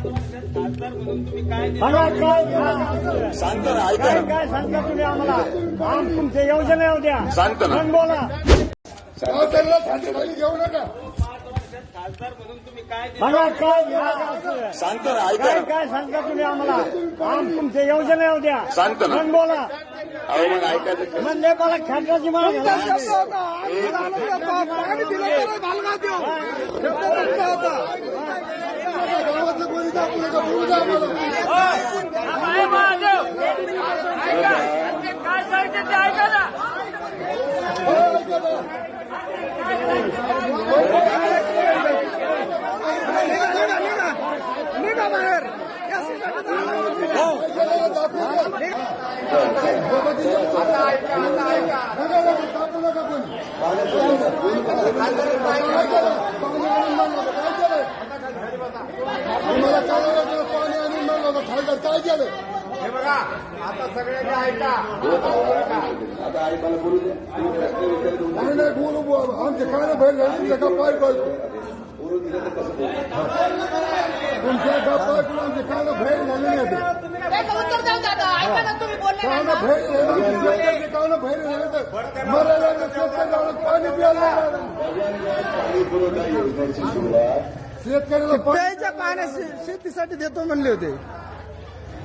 सांगा काय ना ऐका काय काय सांगता तुम्ही आम्हाला आम तुमच्या योजना येऊ द्या ना. बोला घेऊ नका काय शांत ना ऐका काय काय सांगता तुम्ही आम्हाला आम तुमच्या योजना येऊ द्या ना. बोला अहो मग ऐकायचं म्हणजे मला खेळाची मला घाला. पाणी दिलं तर घालवा देऊ शब्द तुमचा होता गावातलं कोणी दाखवलं का बोलू द्या आम्हाला. निघा बाहेर या सीटात दाखवू नका कोणी तुम्हाला चालवलं काय आता बोलू नाही नाही बोलू आमचे बाहेर झाले का पाय तुमच्या का पाय झाले नाही ते. त्याचं उत्तर द्या दादा. ऐका ना तुम्ही बोलले कान ना? बाहेर झाले शेतकऱ्याचे कान बाहेर झाले तर मरायला शेतकऱ्याला पाणी प्यायला. पाणी पुरवठा योजनेची सुरुवात शेतकऱ्याला पाणी प्यायच्या पाण्या शेतीसाठी देतो म्हणले होते.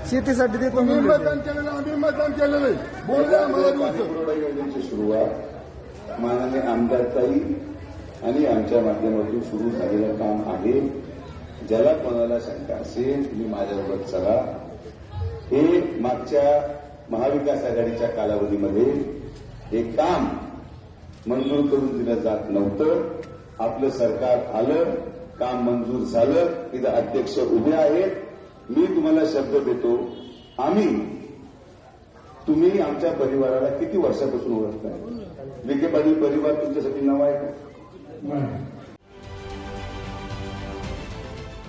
शेतीसाठी देतो म्हणले होते. मतदान केलेलं आम्ही मतदान केलेलं आहे. बोलले आम्हाला पाणी दिवस. पुरवठा योजनेची सुरुवात माननीय आमदारताई आणि आमच्या माध्यमातून सुरू झालेलं काम आहे. ज्याला कोणाला शंका असेल तुम्ही माझ्याबरोबर चला. हे मागच्या महाविकास आघाडीच्या कालावधीमध्ये हे काम मंजूर करून दिलं जात नव्हतं. आपलं सरकार आलं काम मंजूर झालं तिथं अध्यक्ष उभे आहेत. मी तुम्हाला शब्द देतो आम्ही तुम्ही आमच्या परिवाराला किती वर्षापासून ओळखताय? विखे पाटील परिवार तुमच्यासाठी नाव आहे का?